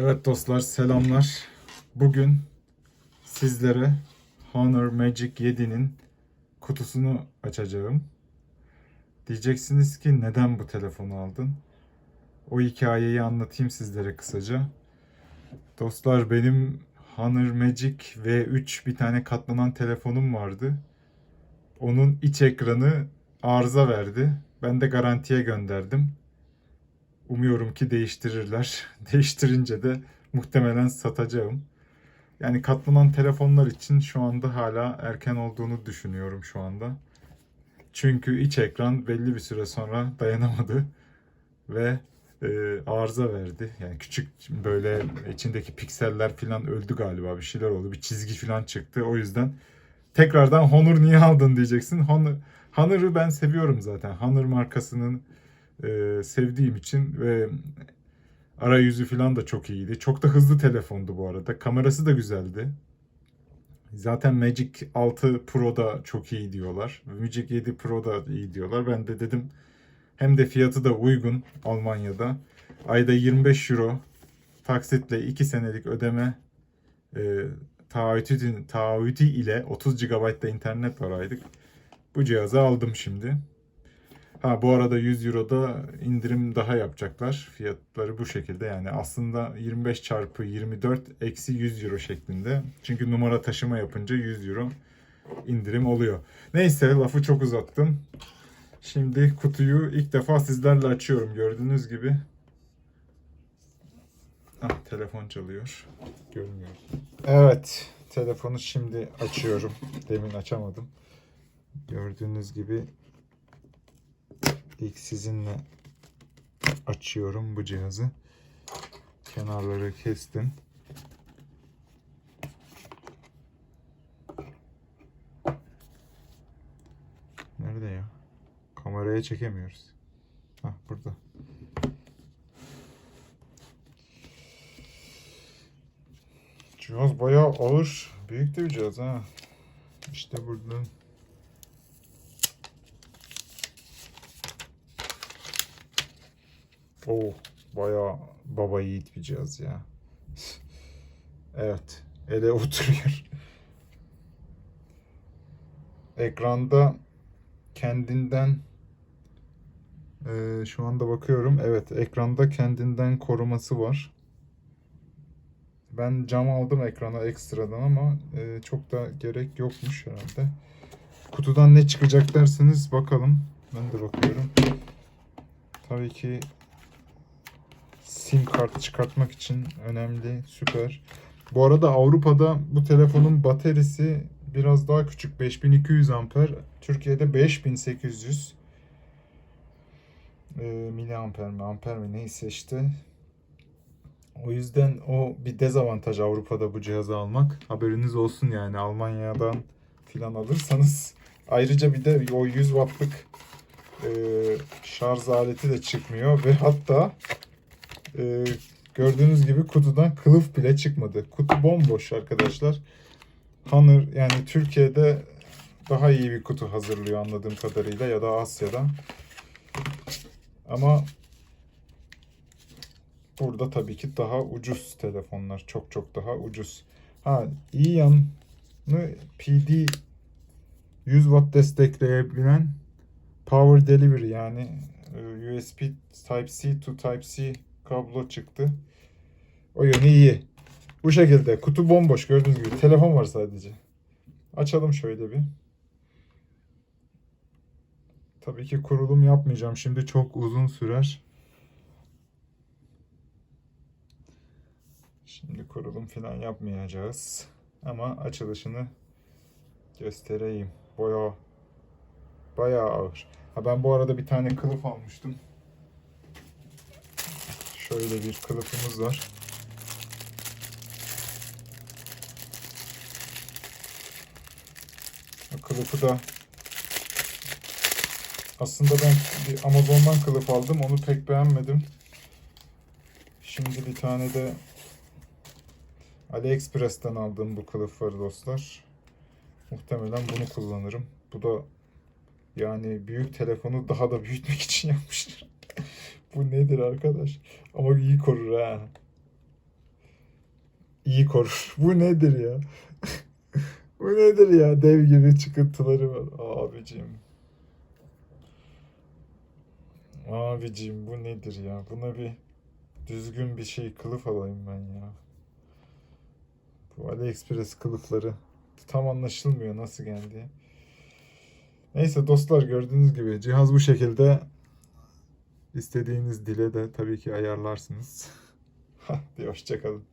Evet dostlar selamlar. Bugün sizlere Honor Magic 7'nin kutusunu açacağım. Diyeceksiniz ki neden bu telefonu aldın? O hikayeyi anlatayım sizlere kısaca. Dostlar benim Honor Magic V3 bir tane katlanan telefonum vardı. Onun iç ekranı arıza verdi. Ben de garantiye gönderdim. Umuyorum ki değiştirirler. Değiştirince de muhtemelen satacağım. Yani katlanan telefonlar için şu anda hala erken olduğunu düşünüyorum şu anda. Çünkü iç ekran belli bir süre sonra dayanamadı ve e, arıza verdi. Yani küçük böyle içindeki pikseller falan öldü galiba bir şeyler oldu. Bir çizgi falan çıktı. O yüzden tekrardan Honor niye aldın diyeceksin. Honor, Honor'ı ben seviyorum zaten. Honor markasının e, sevdiğim için ve arayüzü falan da çok iyiydi. Çok da hızlı telefondu bu arada. Kamerası da güzeldi. Zaten Magic 6 Pro da çok iyi diyorlar. Magic 7 Pro da iyi diyorlar. Ben de dedim hem de fiyatı da uygun Almanya'da. Ayda 25 euro taksitle 2 senelik ödeme e, taahhütü, taahhütü ile 30 GB da internet var. Bu cihazı aldım şimdi. Ha bu arada 100 Euro'da indirim daha yapacaklar. Fiyatları bu şekilde yani aslında 25 çarpı 24 eksi 100 Euro şeklinde. Çünkü numara taşıma yapınca 100 Euro indirim oluyor. Neyse lafı çok uzattım. Şimdi kutuyu ilk defa sizlerle açıyorum gördüğünüz gibi. Ah telefon çalıyor. Görmüyor. Evet telefonu şimdi açıyorum. Demin açamadım. Gördüğünüz gibi İlk sizinle açıyorum bu cihazı. Kenarları kestim. Nerede ya? Kameraya çekemiyoruz. Hah burada. Cihaz bayağı ağır. Büyük de bir cihaz ha. İşte buradan Oh, bayağı baba yiğit bir cihaz ya. evet, ele oturuyor. Ekranda kendinden e, şu anda bakıyorum. Evet, ekranda kendinden koruması var. Ben cam aldım ekrana ekstradan ama e, çok da gerek yokmuş herhalde. Kutudan ne çıkacak derseniz bakalım. Ben de bakıyorum. Tabii ki sim kart çıkartmak için önemli. Süper. Bu arada Avrupa'da bu telefonun bataryası biraz daha küçük. 5200 amper. Türkiye'de 5800 e, miliamper mi amper mi neyse işte. O yüzden o bir dezavantaj Avrupa'da bu cihazı almak. Haberiniz olsun yani Almanya'dan filan alırsanız. Ayrıca bir de o 100 wattlık e, şarj aleti de çıkmıyor ve hatta e, gördüğünüz gibi kutudan kılıf bile çıkmadı. Kutu bomboş arkadaşlar. Honor yani Türkiye'de daha iyi bir kutu hazırlıyor anladığım kadarıyla ya da Asya'da. Ama burada tabii ki daha ucuz telefonlar. Çok çok daha ucuz. Ha iyi yanı PD 100 watt destekleyebilen Power Delivery yani e, USB Type-C to Type-C kablo çıktı. O yönü iyi. Bu şekilde kutu bomboş gördüğünüz gibi telefon var sadece. Açalım şöyle bir. Tabii ki kurulum yapmayacağım. Şimdi çok uzun sürer. Şimdi kurulum falan yapmayacağız. Ama açılışını göstereyim. Boya bayağı ağır. Ha ben bu arada bir tane kılıf almıştım. Şöyle bir kılıfımız var. Kılıfı da aslında ben bir Amazon'dan kılıf aldım. Onu pek beğenmedim. Şimdi bir tane de AliExpress'ten aldığım bu kılıf var dostlar. Muhtemelen bunu kullanırım. Bu da yani büyük telefonu daha da büyütmek için yapmışlar. Bu nedir arkadaş? Ama iyi korur ha. iyi korur. Bu nedir ya? Bu nedir ya? Dev gibi çıkıntıları var. Abicim. Abicim bu nedir ya? Buna bir düzgün bir şey kılıf alayım ben ya. Bu AliExpress kılıfları tam anlaşılmıyor nasıl geldi. Neyse dostlar gördüğünüz gibi cihaz bu şekilde. İstediğiniz dile de tabii ki ayarlarsınız. Hadi hoşçakalın.